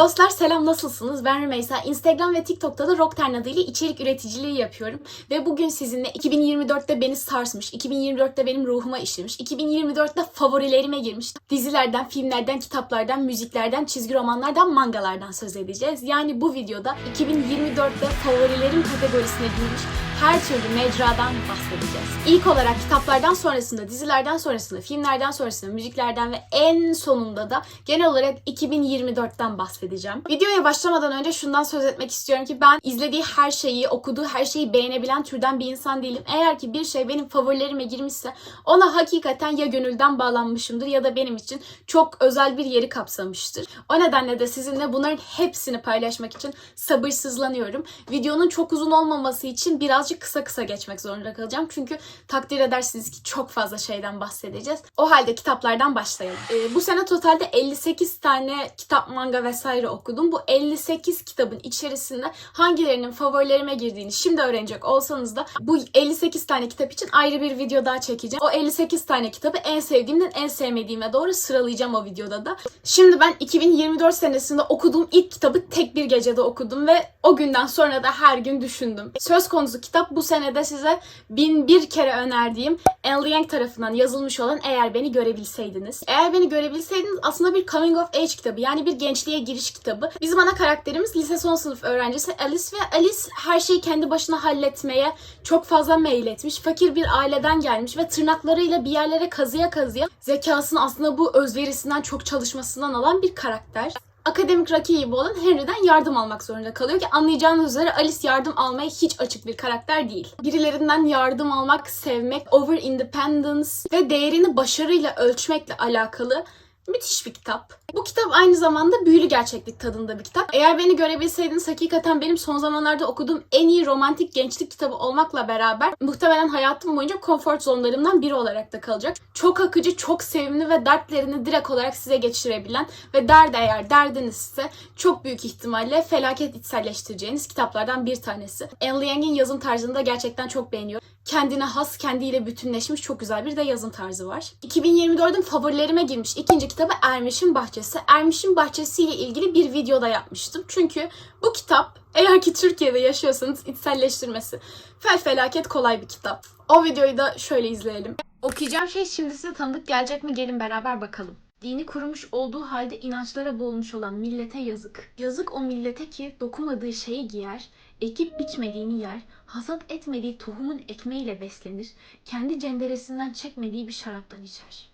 Dostlar selam nasılsınız? Ben Rümeysa. Instagram ve TikTok'ta da Rockten adıyla içerik üreticiliği yapıyorum. Ve bugün sizinle 2024'te beni sarsmış, 2024'te benim ruhuma işlemiş, 2024'te favorilerime girmiş dizilerden, filmlerden, kitaplardan, müziklerden, çizgi romanlardan, mangalardan söz edeceğiz. Yani bu videoda 2024'te favorilerim kategorisine girmiş her türlü mecradan bahsedeceğiz. İlk olarak kitaplardan sonrasında, dizilerden sonrasında, filmlerden sonrasında, müziklerden ve en sonunda da genel olarak 2024'ten bahsedeceğim. Videoya başlamadan önce şundan söz etmek istiyorum ki ben izlediği her şeyi, okuduğu her şeyi beğenebilen türden bir insan değilim. Eğer ki bir şey benim favorilerime girmişse ona hakikaten ya gönülden bağlanmışımdır ya da benim için çok özel bir yeri kapsamıştır. O nedenle de sizinle bunların hepsini paylaşmak için sabırsızlanıyorum. Videonun çok uzun olmaması için birazcık kısa kısa geçmek zorunda kalacağım. Çünkü takdir edersiniz ki çok fazla şeyden bahsedeceğiz. O halde kitaplardan başlayalım. Ee, bu sene totalde 58 tane kitap, manga vesaire okudum. Bu 58 kitabın içerisinde hangilerinin favorilerime girdiğini şimdi öğrenecek olsanız da bu 58 tane kitap için ayrı bir video daha çekeceğim. O 58 tane kitabı en sevdiğimden en sevmediğime doğru sıralayacağım o videoda da. Şimdi ben 2024 senesinde okuduğum ilk kitabı tek bir gecede okudum ve o günden sonra da her gün düşündüm. Söz konusu kitap bu senede size bin bir kere önerdiğim Anne Yang tarafından yazılmış olan Eğer Beni Görebilseydiniz. Eğer Beni Görebilseydiniz aslında bir coming of age kitabı yani bir gençliğe giriş kitabı. Bizim ana karakterimiz lise son sınıf öğrencisi Alice ve Alice her şeyi kendi başına halletmeye çok fazla meyletmiş. Fakir bir aileden gelmiş ve tırnaklarıyla bir yerlere kazıya kazıya zekasını aslında bu özverisinden çok çalışmasından alan bir karakter akademik rakibi olan Henry'den yardım almak zorunda kalıyor ki anlayacağınız üzere Alice yardım almaya hiç açık bir karakter değil. Birilerinden yardım almak, sevmek, over independence ve değerini başarıyla ölçmekle alakalı müthiş bir kitap. Bu kitap aynı zamanda büyülü gerçeklik tadında bir kitap. Eğer beni görebilseydiniz hakikaten benim son zamanlarda okuduğum en iyi romantik gençlik kitabı olmakla beraber muhtemelen hayatım boyunca konfor zonlarımdan biri olarak da kalacak. Çok akıcı, çok sevimli ve dertlerini direkt olarak size geçirebilen ve derde eğer derdinizse çok büyük ihtimalle felaket içselleştireceğiniz kitaplardan bir tanesi. Anne Yang'in yazım tarzını da gerçekten çok beğeniyorum. Kendine has, kendiyle bütünleşmiş çok güzel bir de yazım tarzı var. 2024'ün favorilerime girmiş ikinci kitabı Ermiş'in Bahçesi. Ermiş'in Bahçesi ile ilgili bir videoda yapmıştım. Çünkü bu kitap eğer ki Türkiye'de yaşıyorsanız içselleştirmesi fel felaket kolay bir kitap. O videoyu da şöyle izleyelim. Okuyacağım şey şimdi size tanıdık gelecek mi? Gelin beraber bakalım. Dini kurumuş olduğu halde inançlara boğulmuş olan millete yazık. Yazık o millete ki dokunmadığı şeyi giyer, ekip biçmediğini yer, hasat etmediği tohumun ekmeğiyle beslenir, kendi cenderesinden çekmediği bir şaraptan içer.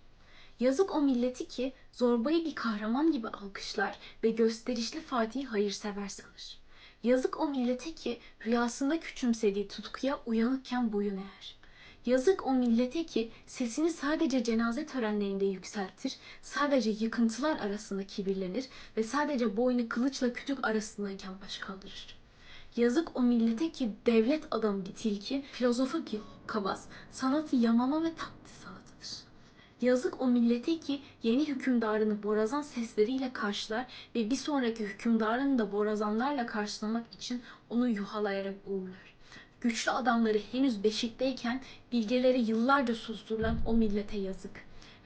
Yazık o milleti ki zorbayı bir kahraman gibi alkışlar ve gösterişli Fatih'i hayırsever sanır. Yazık o millete ki rüyasında küçümsediği tutkuya uyanıkken boyun eğer. Yazık o millete ki sesini sadece cenaze törenlerinde yükseltir, sadece yıkıntılar arasında kibirlenir ve sadece boynu kılıçla kütük arasındayken baş kaldırır. Yazık o millete ki devlet adamı bir tilki, filozofu bir kabaz, sanatı yamama ve sanatıdır. Yazık o millete ki yeni hükümdarını borazan sesleriyle karşılar ve bir sonraki hükümdarını da borazanlarla karşılamak için onu yuhalayarak uğurlar. Güçlü adamları henüz beşikteyken bilgeleri yıllarca susturulan o millete yazık.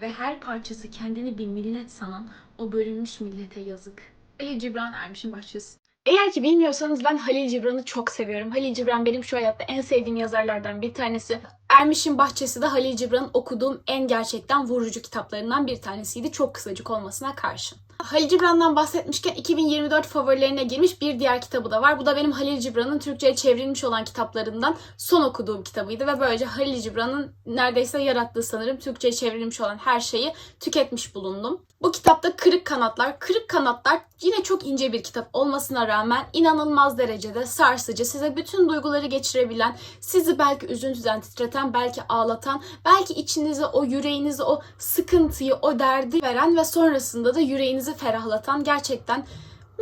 Ve her parçası kendini bir millet sanan o bölünmüş millete yazık. Halil Cibran Ermiş'in bahçesi. Eğer ki bilmiyorsanız ben Halil Cibran'ı çok seviyorum. Halil Cibran benim şu hayatta en sevdiğim yazarlardan bir tanesi. Ermiş'in Bahçesi de Halil Cibran'ın okuduğum en gerçekten vurucu kitaplarından bir tanesiydi. Çok kısacık olmasına karşın. Halil Cibran'dan bahsetmişken 2024 favorilerine girmiş bir diğer kitabı da var. Bu da benim Halil Cibran'ın Türkçe'ye çevrilmiş olan kitaplarından son okuduğum kitabıydı ve böylece Halil Cibran'ın neredeyse yarattığı sanırım Türkçe'ye çevrilmiş olan her şeyi tüketmiş bulundum. Bu kitapta Kırık Kanatlar. Kırık Kanatlar yine çok ince bir kitap olmasına rağmen inanılmaz derecede sarsıcı, size bütün duyguları geçirebilen, sizi belki üzüntüden titreten, belki ağlatan, belki içinize o yüreğinize o sıkıntıyı, o derdi veren ve sonrasında da yüreğinizi ferahlatan gerçekten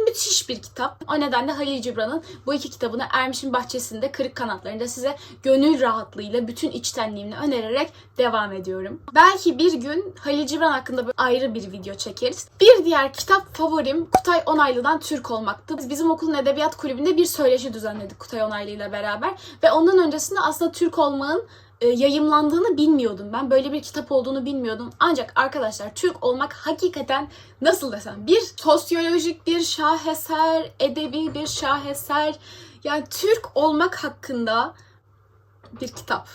müthiş bir kitap. O nedenle Halil Cibran'ın bu iki kitabını Ermiş'in Bahçesi'nde Kırık Kanatları'nda size gönül rahatlığıyla bütün içtenliğimle önererek devam ediyorum. Belki bir gün Halil Cibran hakkında böyle ayrı bir video çekeriz. Bir diğer kitap favorim Kutay Onaylı'dan Türk olmaktı. Biz bizim okulun edebiyat kulübünde bir söyleşi düzenledik Kutay Onaylı ile beraber ve ondan öncesinde aslında Türk olmanın yayımlandığını bilmiyordum ben. Böyle bir kitap olduğunu bilmiyordum. Ancak arkadaşlar Türk olmak hakikaten nasıl desem bir sosyolojik bir şaheser, edebi bir şaheser. Yani Türk olmak hakkında bir kitap.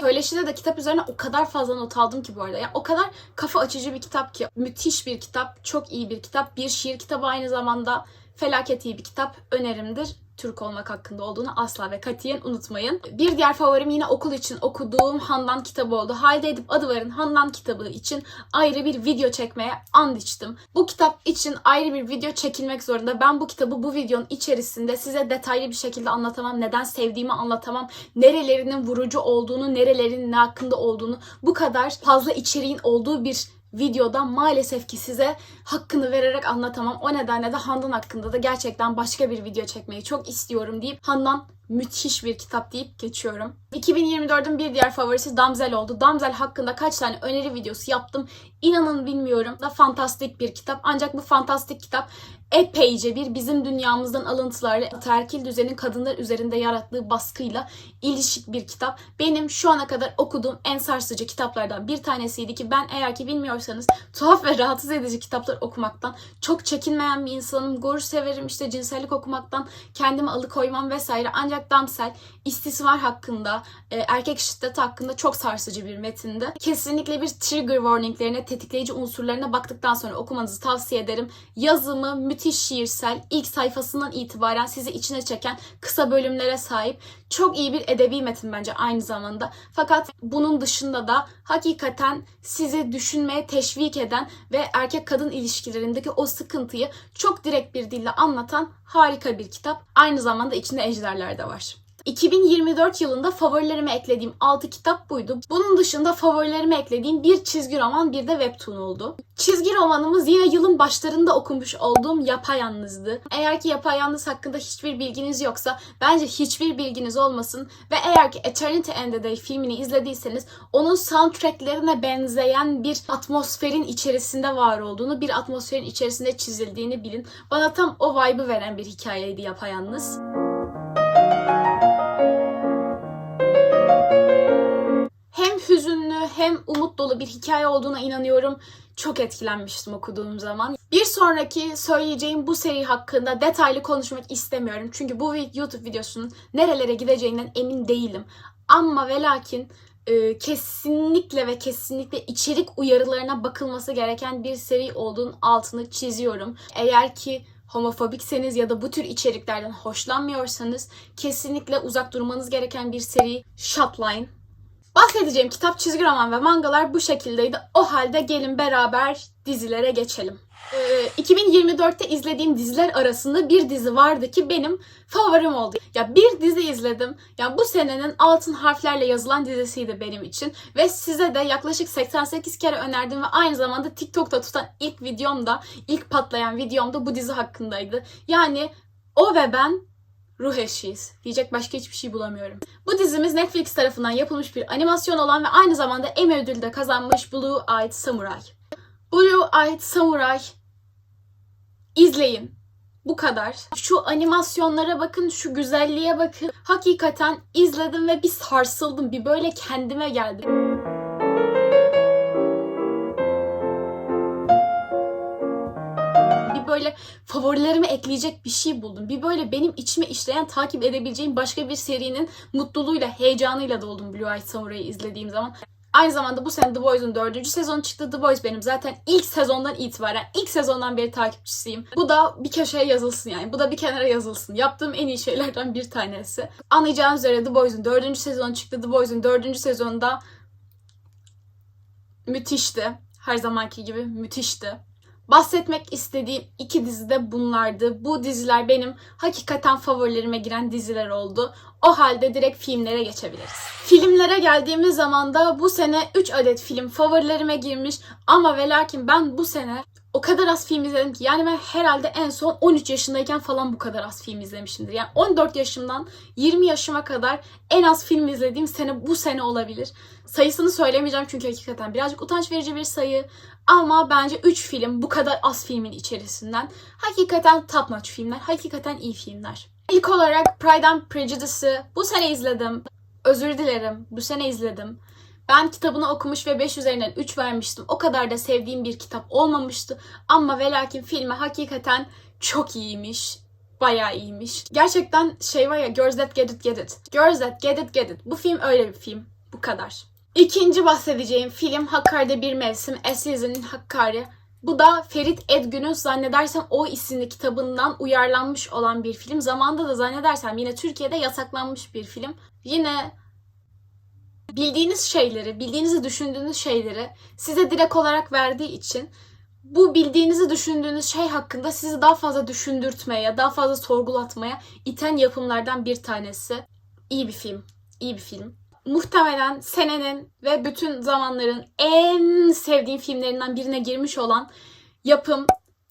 Söyleşide de kitap üzerine o kadar fazla not aldım ki bu arada. Yani o kadar kafa açıcı bir kitap ki. Müthiş bir kitap, çok iyi bir kitap. Bir şiir kitabı aynı zamanda felaket iyi bir kitap. Önerimdir. Türk olmak hakkında olduğunu asla ve katiyen unutmayın. Bir diğer favorim yine okul için okuduğum Handan kitabı oldu. Halide Edip Adıvar'ın Handan kitabı için ayrı bir video çekmeye and içtim. Bu kitap için ayrı bir video çekilmek zorunda. Ben bu kitabı bu videonun içerisinde size detaylı bir şekilde anlatamam. Neden sevdiğimi anlatamam. Nerelerinin vurucu olduğunu, nerelerinin ne hakkında olduğunu bu kadar fazla içeriğin olduğu bir videoda maalesef ki size hakkını vererek anlatamam. O nedenle de Handan hakkında da gerçekten başka bir video çekmeyi çok istiyorum deyip Handan müthiş bir kitap deyip geçiyorum. 2024'ün bir diğer favorisi Damzel oldu. Damzel hakkında kaç tane öneri videosu yaptım. İnanın bilmiyorum da fantastik bir kitap. Ancak bu fantastik kitap epeyce bir bizim dünyamızdan alıntılarla terkil düzenin kadınlar üzerinde yarattığı baskıyla ilişik bir kitap. Benim şu ana kadar okuduğum en sarsıcı kitaplardan bir tanesiydi ki ben eğer ki bilmiyorsanız tuhaf ve rahatsız edici kitaplar okumaktan çok çekinmeyen bir insanım. Gurur severim işte cinsellik okumaktan kendimi alıkoymam vesaire. Ancak Damsel istismar hakkında, e, erkek şiddeti hakkında çok sarsıcı bir metinde. Kesinlikle bir trigger warninglerine, tetikleyici unsurlarına baktıktan sonra okumanızı tavsiye ederim. Yazımı müthiş şiirsel, ilk sayfasından itibaren sizi içine çeken kısa bölümlere sahip. Çok iyi bir edebi metin bence aynı zamanda. Fakat bunun dışında da hakikaten sizi düşünmeye teşvik eden ve erkek kadın ilişkilerindeki o sıkıntıyı çok direkt bir dille anlatan harika bir kitap. Aynı zamanda içinde ejderler de var. 2024 yılında favorilerime eklediğim 6 kitap buydu. Bunun dışında favorilerime eklediğim bir çizgi roman bir de webtoon oldu. Çizgi romanımız yine yılın başlarında okumuş olduğum Yapayalnız'dı. Eğer ki Yapayalnız hakkında hiçbir bilginiz yoksa bence hiçbir bilginiz olmasın ve eğer ki Eternity and Day filmini izlediyseniz onun soundtracklerine benzeyen bir atmosferin içerisinde var olduğunu, bir atmosferin içerisinde çizildiğini bilin. Bana tam o vibe'ı veren bir hikayeydi Yapayalnız. hem hem umut dolu bir hikaye olduğuna inanıyorum. Çok etkilenmiştim okuduğum zaman. Bir sonraki söyleyeceğim bu seri hakkında detaylı konuşmak istemiyorum. Çünkü bu YouTube videosunun nerelere gideceğinden emin değilim. Ama ve lakin e, kesinlikle ve kesinlikle içerik uyarılarına bakılması gereken bir seri olduğunun altını çiziyorum. Eğer ki homofobikseniz ya da bu tür içeriklerden hoşlanmıyorsanız kesinlikle uzak durmanız gereken bir seri Shotline. Bahsedeceğim kitap, çizgi roman ve mangalar bu şekildeydi. O halde gelin beraber dizilere geçelim. Ee, 2024'te izlediğim diziler arasında bir dizi vardı ki benim favorim oldu. Ya bir dizi izledim. Ya bu senenin altın harflerle yazılan dizisiydi benim için ve size de yaklaşık 88 kere önerdim ve aynı zamanda TikTok'ta tutan ilk videom da, ilk patlayan videom da bu dizi hakkındaydı. Yani o ve ben ruh eşiyiz. Diyecek başka hiçbir şey bulamıyorum. Bu dizimiz Netflix tarafından yapılmış bir animasyon olan ve aynı zamanda Emmy ödülü de kazanmış Blue Eyed Samurai. Blue Eyed Samurai izleyin. Bu kadar. Şu animasyonlara bakın, şu güzelliğe bakın. Hakikaten izledim ve bir sarsıldım. Bir böyle kendime geldim. Böyle favorilerime ekleyecek bir şey buldum. Bir böyle benim içime işleyen, takip edebileceğim başka bir serinin mutluluğuyla, heyecanıyla doldum Blue Eyed Samurai'yi izlediğim zaman. Aynı zamanda bu sene The Boys'un dördüncü sezonu çıktı. The Boys benim zaten ilk sezondan itibaren, ilk sezondan beri takipçisiyim. Bu da bir köşeye yazılsın yani. Bu da bir kenara yazılsın. Yaptığım en iyi şeylerden bir tanesi. Anlayacağınız üzere The Boys'un dördüncü sezonu çıktı. The Boys'un dördüncü sezonunda müthişti. Her zamanki gibi müthişti. Bahsetmek istediğim iki dizi de bunlardı. Bu diziler benim hakikaten favorilerime giren diziler oldu. O halde direkt filmlere geçebiliriz. Filmlere geldiğimiz zaman da bu sene 3 adet film favorilerime girmiş. Ama ve lakin ben bu sene o kadar az film izledim ki yani ben herhalde en son 13 yaşındayken falan bu kadar az film izlemişimdir. Yani 14 yaşımdan 20 yaşıma kadar en az film izlediğim sene bu sene olabilir. Sayısını söylemeyeceğim çünkü hakikaten birazcık utanç verici bir sayı. Ama bence 3 film bu kadar az filmin içerisinden hakikaten top notch filmler, hakikaten iyi filmler. İlk olarak Pride and Prejudice'ı bu sene izledim. Özür dilerim. Bu sene izledim. Ben kitabını okumuş ve 5 üzerinden 3 vermiştim. O kadar da sevdiğim bir kitap olmamıştı. Ama ve lakin filmi hakikaten çok iyiymiş. Bayağı iyiymiş. Gerçekten şey var ya Girls That Get It Get It. Girls That Get It Get It. Bu film öyle bir film. Bu kadar. İkinci bahsedeceğim film Hakkari'de Bir Mevsim. Season'in Hakkari. Bu da Ferit Edgün'ün zannedersem o isimli kitabından uyarlanmış olan bir film. Zamanında da zannedersem yine Türkiye'de yasaklanmış bir film. Yine bildiğiniz şeyleri, bildiğinizi düşündüğünüz şeyleri size direkt olarak verdiği için bu bildiğinizi düşündüğünüz şey hakkında sizi daha fazla düşündürtmeye, daha fazla sorgulatmaya iten yapımlardan bir tanesi. İyi bir film. iyi bir film. Muhtemelen senenin ve bütün zamanların en sevdiğim filmlerinden birine girmiş olan yapım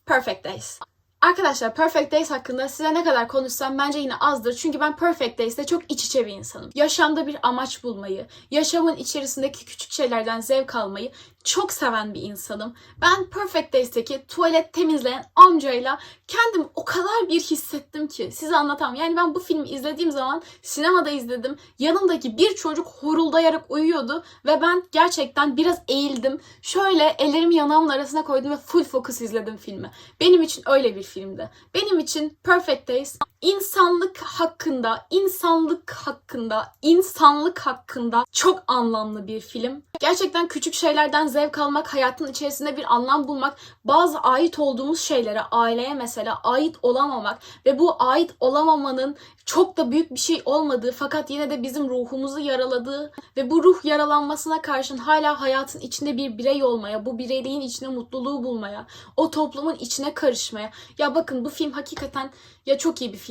Perfect Days. Arkadaşlar Perfect Days hakkında size ne kadar konuşsam bence yine azdır. Çünkü ben Perfect Days'te çok iç içe bir insanım. Yaşamda bir amaç bulmayı, yaşamın içerisindeki küçük şeylerden zevk almayı çok seven bir insanım. Ben Perfect Days'teki tuvalet temizleyen amcayla kendimi o kadar bir hissettim ki size anlatamam. Yani ben bu filmi izlediğim zaman sinemada izledim. Yanımdaki bir çocuk horuldayarak uyuyordu ve ben gerçekten biraz eğildim. Şöyle ellerimi yanağımın arasına koydum ve full focus izledim filmi. Benim için öyle bir filmdi. Benim için Perfect Days insanlık hakkında, insanlık hakkında, insanlık hakkında çok anlamlı bir film. Gerçekten küçük şeylerden zevk almak, hayatın içerisinde bir anlam bulmak, bazı ait olduğumuz şeylere, aileye mesela ait olamamak ve bu ait olamamanın çok da büyük bir şey olmadığı fakat yine de bizim ruhumuzu yaraladığı ve bu ruh yaralanmasına karşın hala hayatın içinde bir birey olmaya, bu bireyliğin içinde mutluluğu bulmaya, o toplumun içine karışmaya. Ya bakın bu film hakikaten ya çok iyi bir film.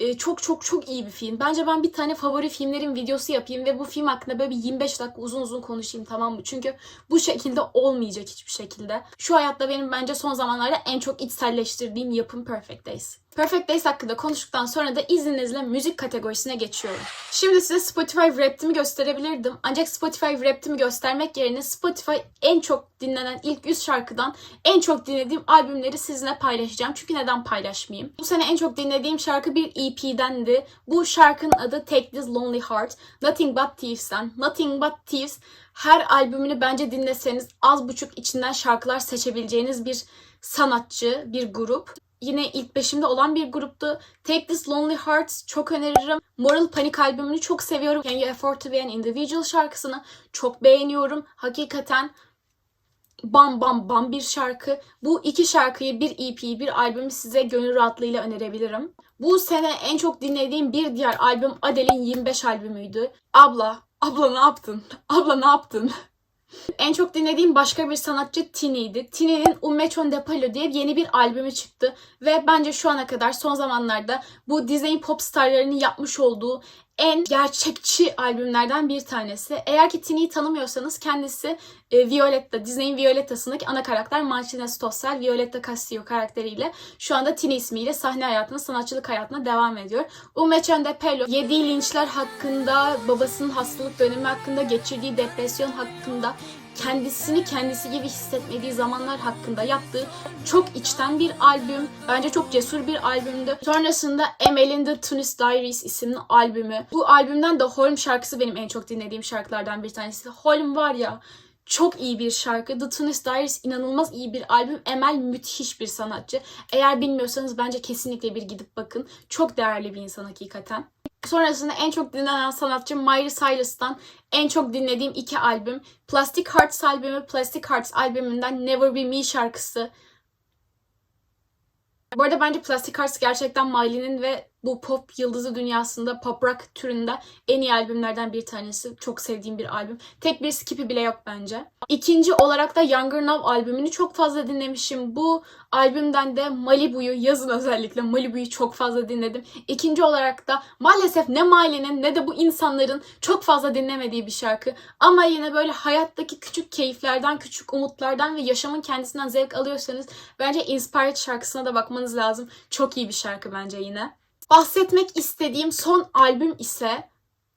Ee, çok çok çok iyi bir film. Bence ben bir tane favori filmlerin videosu yapayım ve bu film hakkında böyle bir 25 dakika uzun uzun konuşayım tamam mı? Çünkü bu şekilde olmayacak hiçbir şekilde. Şu hayatta benim bence son zamanlarda en çok içselleştirdiğim yapım Perfect Days. Perfect Days hakkında konuştuktan sonra da izninizle müzik kategorisine geçiyorum. Şimdi size Spotify Wrapped'imi gösterebilirdim. Ancak Spotify Wrapped'imi göstermek yerine Spotify en çok dinlenen ilk 100 şarkıdan en çok dinlediğim albümleri sizinle paylaşacağım. Çünkü neden paylaşmayayım? Bu sene en çok dinlediğim şarkı bir EP'dendi. Bu şarkının adı Take This Lonely Heart. Nothing But Thieves'ten. Nothing But Thieves her albümünü bence dinleseniz az buçuk içinden şarkılar seçebileceğiniz bir sanatçı, bir grup yine ilk beşimde olan bir gruptu. Take This Lonely Hearts çok öneririm. Moral Panic albümünü çok seviyorum. Can You Afford To Be An Individual şarkısını çok beğeniyorum. Hakikaten bam bam bam bir şarkı. Bu iki şarkıyı, bir EP'yi, bir albümü size gönül rahatlığıyla önerebilirim. Bu sene en çok dinlediğim bir diğer albüm Adele'in 25 albümüydü. Abla, abla ne yaptın? Abla ne yaptın? En çok dinlediğim başka bir sanatçı Tini'ydi. Tini'nin Un Mechon de Palo diye yeni bir albümü çıktı. Ve bence şu ana kadar son zamanlarda bu Disney pop starlarının yapmış olduğu en gerçekçi albümlerden bir tanesi. Eğer ki Tini'yi tanımıyorsanız kendisi e, Violetta, Disney'in Violetta'sındaki ana karakter Martina Stossel, Violetta Castillo karakteriyle şu anda Tini ismiyle sahne hayatına, sanatçılık hayatına devam ediyor. Un Mechon de Pelo, yediği linçler hakkında, babasının hastalık dönemi hakkında, geçirdiği depresyon hakkında, kendisini kendisi gibi hissetmediği zamanlar hakkında yaptığı çok içten bir albüm. Bence çok cesur bir albümdü. Sonrasında Emel'in The Tunis Diaries isimli albümü. Bu albümden de Holm şarkısı benim en çok dinlediğim şarkılardan bir tanesi. Holm var ya çok iyi bir şarkı. The Tunis Diaries inanılmaz iyi bir albüm. Emel müthiş bir sanatçı. Eğer bilmiyorsanız bence kesinlikle bir gidip bakın. Çok değerli bir insan hakikaten. Sonrasında en çok dinlenen sanatçı Miley Cyrus'tan en çok dinlediğim iki albüm. Plastic Hearts albümü, Plastic Hearts albümünden Never Be Me şarkısı. Bu arada bence Plastic Hearts gerçekten Miley'nin ve bu pop yıldızı dünyasında pop rock türünde en iyi albümlerden bir tanesi. Çok sevdiğim bir albüm. Tek bir skipi bile yok bence. İkinci olarak da Younger Now albümünü çok fazla dinlemişim. Bu albümden de Malibu'yu yazın özellikle Malibu'yu çok fazla dinledim. İkinci olarak da maalesef ne Miley'nin ne de bu insanların çok fazla dinlemediği bir şarkı. Ama yine böyle hayattaki küçük keyiflerden, küçük umutlardan ve yaşamın kendisinden zevk alıyorsanız bence Inspired şarkısına da bakmanız lazım. Çok iyi bir şarkı bence yine. Bahsetmek istediğim son albüm ise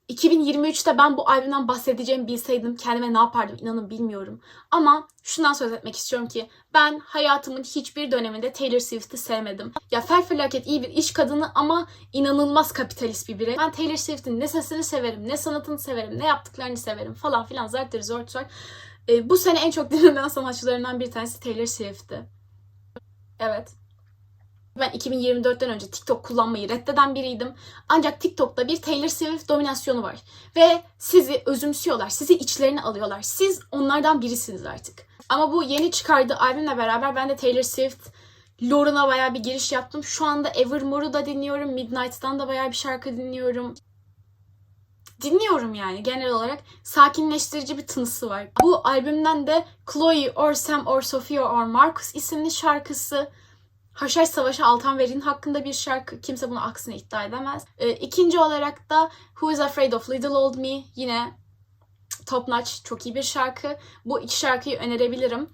2023'te ben bu albümden bahsedeceğimi bilseydim kendime ne yapardım inanın bilmiyorum. Ama şundan söz etmek istiyorum ki ben hayatımın hiçbir döneminde Taylor Swift'i sevmedim. Ya fel felaket iyi bir iş kadını ama inanılmaz kapitalist bir birey. Ben Taylor Swift'in ne sesini severim, ne sanatını severim, ne yaptıklarını severim falan filan zartları zortlar. Ee, bu sene en çok dinlenen sanatçılarından bir tanesi Taylor Swift'ti. Evet. Ben 2024'ten önce TikTok kullanmayı reddeden biriydim. Ancak TikTok'ta bir Taylor Swift dominasyonu var. Ve sizi özümsüyorlar, sizi içlerine alıyorlar. Siz onlardan birisiniz artık. Ama bu yeni çıkardığı albümle beraber ben de Taylor Swift lore'una bayağı bir giriş yaptım. Şu anda Evermore'u da dinliyorum. Midnight'tan da bayağı bir şarkı dinliyorum. Dinliyorum yani genel olarak. Sakinleştirici bir tınısı var. Bu albümden de Chloe or Sam or Sophia or Marcus isimli şarkısı Haşhaş Savaşı Altan Verin hakkında bir şarkı. Kimse bunu aksine iddia edemez. Ee, ikinci olarak da Who is Afraid of Little Old Me yine top notch çok iyi bir şarkı. Bu iki şarkıyı önerebilirim.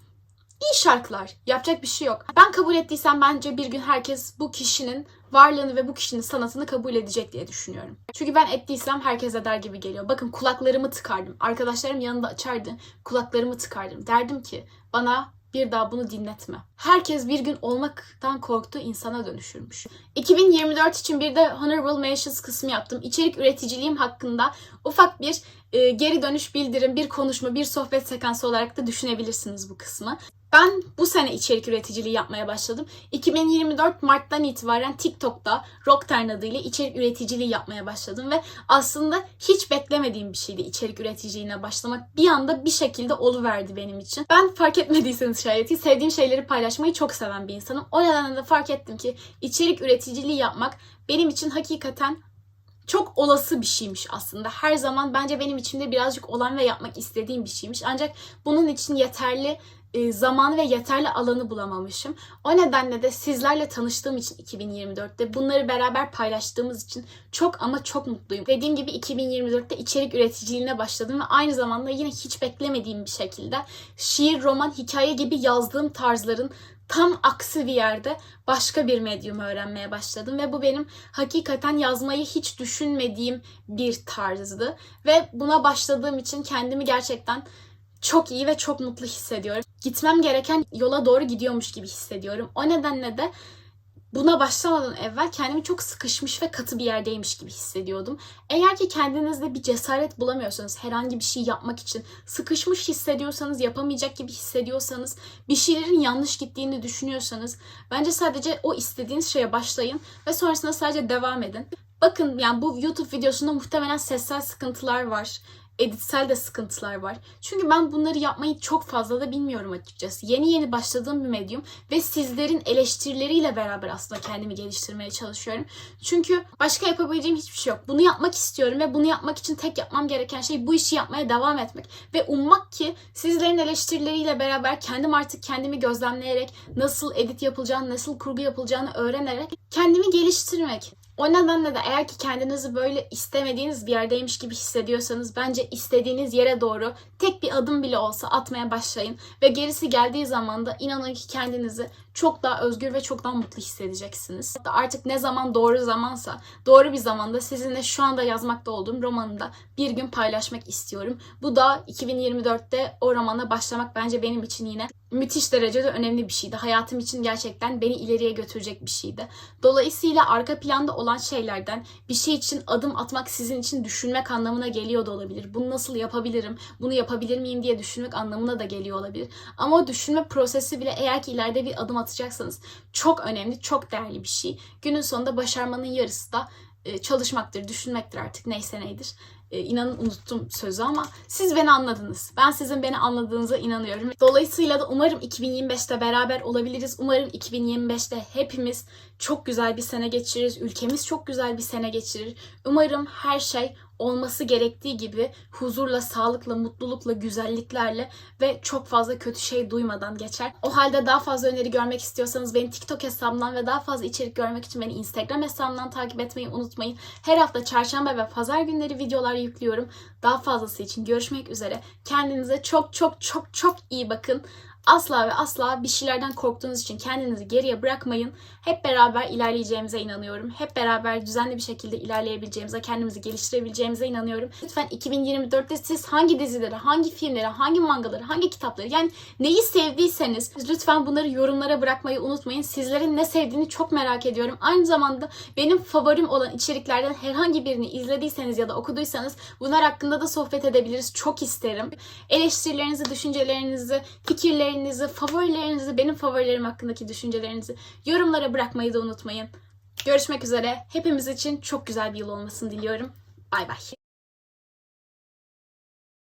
İyi şarkılar. Yapacak bir şey yok. Ben kabul ettiysem bence bir gün herkes bu kişinin varlığını ve bu kişinin sanatını kabul edecek diye düşünüyorum. Çünkü ben ettiysem herkes eder gibi geliyor. Bakın kulaklarımı tıkardım. Arkadaşlarım yanında açardı. Kulaklarımı tıkardım. Derdim ki bana bir daha bunu dinletme. Herkes bir gün olmaktan korktuğu insana dönüşürmüş. 2024 için bir de Honorable Mentions kısmı yaptım. İçerik üreticiliğim hakkında ufak bir e, geri dönüş bildirim, bir konuşma, bir sohbet sekansı olarak da düşünebilirsiniz bu kısmı. Ben bu sene içerik üreticiliği yapmaya başladım. 2024 Mart'tan itibaren TikTok'ta Rocktern adıyla içerik üreticiliği yapmaya başladım ve aslında hiç beklemediğim bir şeydi içerik üreticiliğine başlamak. Bir anda bir şekilde oluverdi benim için. Ben fark etmediyseniz şayet sevdiğim şeyleri paylaşmayı çok seven bir insanım. O nedenle de fark ettim ki içerik üreticiliği yapmak benim için hakikaten çok olası bir şeymiş aslında. Her zaman bence benim içimde birazcık olan ve yapmak istediğim bir şeymiş. Ancak bunun için yeterli e, zaman ve yeterli alanı bulamamışım. O nedenle de sizlerle tanıştığım için 2024'te bunları beraber paylaştığımız için çok ama çok mutluyum. Dediğim gibi 2024'te içerik üreticiliğine başladım ve aynı zamanda yine hiç beklemediğim bir şekilde şiir, roman, hikaye gibi yazdığım tarzların tam aksi bir yerde başka bir medyum öğrenmeye başladım ve bu benim hakikaten yazmayı hiç düşünmediğim bir tarzdı ve buna başladığım için kendimi gerçekten çok iyi ve çok mutlu hissediyorum. Gitmem gereken yola doğru gidiyormuş gibi hissediyorum. O nedenle de buna başlamadan evvel kendimi çok sıkışmış ve katı bir yerdeymiş gibi hissediyordum. Eğer ki kendinizde bir cesaret bulamıyorsanız herhangi bir şey yapmak için sıkışmış hissediyorsanız, yapamayacak gibi hissediyorsanız, bir şeylerin yanlış gittiğini düşünüyorsanız bence sadece o istediğiniz şeye başlayın ve sonrasında sadece devam edin. Bakın yani bu YouTube videosunda muhtemelen sessel sıkıntılar var editsel de sıkıntılar var. Çünkü ben bunları yapmayı çok fazla da bilmiyorum açıkçası. Yeni yeni başladığım bir medyum ve sizlerin eleştirileriyle beraber aslında kendimi geliştirmeye çalışıyorum. Çünkü başka yapabileceğim hiçbir şey yok. Bunu yapmak istiyorum ve bunu yapmak için tek yapmam gereken şey bu işi yapmaya devam etmek ve ummak ki sizlerin eleştirileriyle beraber kendim artık kendimi gözlemleyerek nasıl edit yapılacağını, nasıl kurgu yapılacağını öğrenerek kendimi geliştirmek. O nedenle de eğer ki kendinizi böyle istemediğiniz bir yerdeymiş gibi hissediyorsanız bence istediğiniz yere doğru tek bir adım bile olsa atmaya başlayın. Ve gerisi geldiği zaman da inanın ki kendinizi çok daha özgür ve çok daha mutlu hissedeceksiniz. Artık ne zaman doğru zamansa, doğru bir zamanda sizinle şu anda yazmakta olduğum romanı da bir gün paylaşmak istiyorum. Bu da 2024'te o romana başlamak bence benim için yine müthiş derecede önemli bir şeydi. Hayatım için gerçekten beni ileriye götürecek bir şeydi. Dolayısıyla arka planda olan şeylerden bir şey için adım atmak sizin için düşünmek anlamına geliyor da olabilir. Bunu nasıl yapabilirim, bunu yapabilir miyim diye düşünmek anlamına da geliyor olabilir. Ama o düşünme prosesi bile eğer ki ileride bir adım atacaksanız çok önemli, çok değerli bir şey. Günün sonunda başarmanın yarısı da e, çalışmaktır, düşünmektir artık neyse neydir. E, inanın unuttum sözü ama siz beni anladınız. Ben sizin beni anladığınıza inanıyorum. Dolayısıyla da umarım 2025'te beraber olabiliriz. Umarım 2025'te hepimiz çok güzel bir sene geçiririz. Ülkemiz çok güzel bir sene geçirir. Umarım her şey olması gerektiği gibi huzurla, sağlıkla, mutlulukla, güzelliklerle ve çok fazla kötü şey duymadan geçer. O halde daha fazla öneri görmek istiyorsanız beni TikTok hesabımdan ve daha fazla içerik görmek için beni Instagram hesabımdan takip etmeyi unutmayın. Her hafta çarşamba ve pazar günleri videolar yüklüyorum. Daha fazlası için görüşmek üzere. Kendinize çok çok çok çok iyi bakın. Asla ve asla bir şeylerden korktuğunuz için kendinizi geriye bırakmayın. Hep beraber ilerleyeceğimize inanıyorum. Hep beraber düzenli bir şekilde ilerleyebileceğimize, kendimizi geliştirebileceğimize inanıyorum. Lütfen 2024'te siz hangi dizileri, hangi filmleri, hangi mangaları, hangi kitapları yani neyi sevdiyseniz lütfen bunları yorumlara bırakmayı unutmayın. Sizlerin ne sevdiğini çok merak ediyorum. Aynı zamanda benim favorim olan içeriklerden herhangi birini izlediyseniz ya da okuduysanız bunlar hakkında da sohbet edebiliriz. Çok isterim. Eleştirilerinizi, düşüncelerinizi, fikirlerinizi, favorilerinizi, benim favorilerim hakkındaki düşüncelerinizi yorumlara bırakmayı da unutmayın. Görüşmek üzere. Hepimiz için çok güzel bir yıl olmasını diliyorum. Bay bay.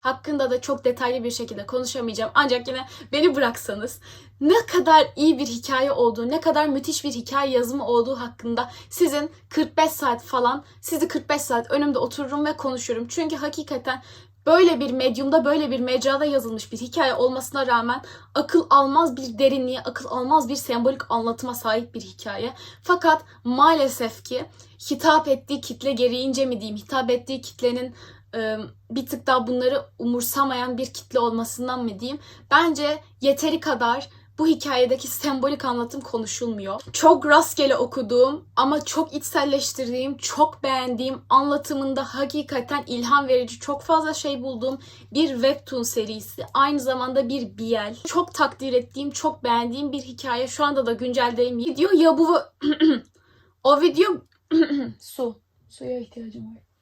Hakkında da çok detaylı bir şekilde konuşamayacağım. Ancak yine beni bıraksanız ne kadar iyi bir hikaye olduğu, ne kadar müthiş bir hikaye yazımı olduğu hakkında sizin 45 saat falan, sizi 45 saat önümde otururum ve konuşurum. Çünkü hakikaten böyle bir medyumda, böyle bir mecrada yazılmış bir hikaye olmasına rağmen akıl almaz bir derinliğe, akıl almaz bir sembolik anlatıma sahip bir hikaye. Fakat maalesef ki hitap ettiği kitle gereğince mi diyeyim, hitap ettiği kitlenin bir tık daha bunları umursamayan bir kitle olmasından mı diyeyim. Bence yeteri kadar bu hikayedeki sembolik anlatım konuşulmuyor. Çok rastgele okuduğum ama çok içselleştirdiğim, çok beğendiğim, anlatımında hakikaten ilham verici çok fazla şey bulduğum bir webtoon serisi. Aynı zamanda bir BL. Çok takdir ettiğim, çok beğendiğim bir hikaye. Şu anda da günceldeyim. Video ya bu... o video... Su. Suya ihtiyacım var.